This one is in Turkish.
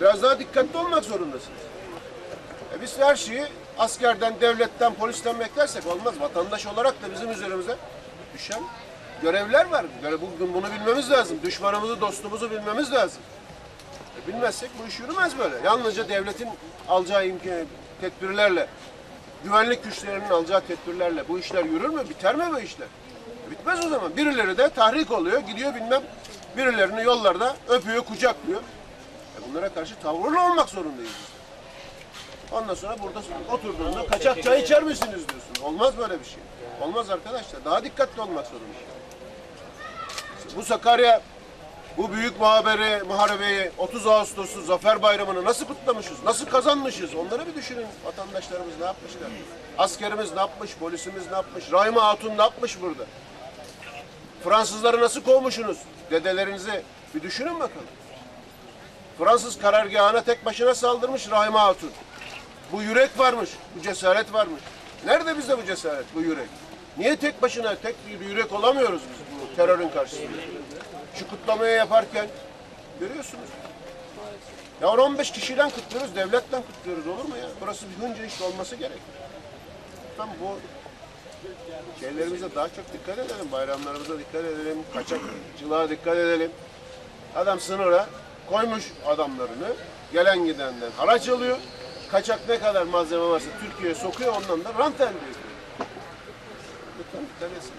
Biraz daha dikkatli olmak zorundasınız. E biz her şeyi askerden, devletten, polisten beklersek olmaz. Vatandaş olarak da bizim üzerimize düşen görevler var. Böyle bugün bunu bilmemiz lazım. Düşmanımızı, dostumuzu bilmemiz lazım. E bilmezsek bu iş yürümez böyle. Yalnızca devletin alacağı imkan, tedbirlerle, güvenlik güçlerinin alacağı tedbirlerle bu işler yürür mü? Biter mi bu işler? E bitmez o zaman. Birileri de tahrik oluyor, gidiyor bilmem birilerini yollarda öpüyor, kucaklıyor. E bunlara karşı tavırlı olmak zorundayız. Ondan sonra burada oturduğunda kaçak çay içer misiniz diyorsun. Olmaz böyle bir şey. Olmaz arkadaşlar. Daha dikkatli olmak zorundayız. Bu Sakarya bu büyük muhabere, muharebeyi 30 Ağustos'u Zafer Bayramı'nı nasıl kutlamışız? Nasıl kazanmışız? Onları bir düşünün. Vatandaşlarımız ne yapmışlar? Askerimiz ne yapmış? Polisimiz ne yapmış? Rahime Hatun ne yapmış burada? Fransızları nasıl kovmuşsunuz? Dedelerinizi bir düşünün bakalım. Fransız karargahına tek başına saldırmış Rahime Hatun. Bu yürek varmış, bu cesaret varmış. Nerede bizde bu cesaret, bu yürek? Niye tek başına tek bir yürek olamıyoruz biz bu terörün karşısında? Şu kutlamayı yaparken görüyorsunuz. Ya 15 kişiden kutluyoruz, devletten kutluyoruz olur mu ya? Burası bir hınca iş olması gerek. Tam bu şeylerimize daha çok dikkat edelim, bayramlarımıza dikkat edelim, kaçakçılığa dikkat edelim. Adam sınıra koymuş adamlarını, gelen gidenden haraç alıyor. Kaçak ne kadar malzeme varsa Türkiye'ye sokuyor, ondan da rant elde ediyor. Etsin.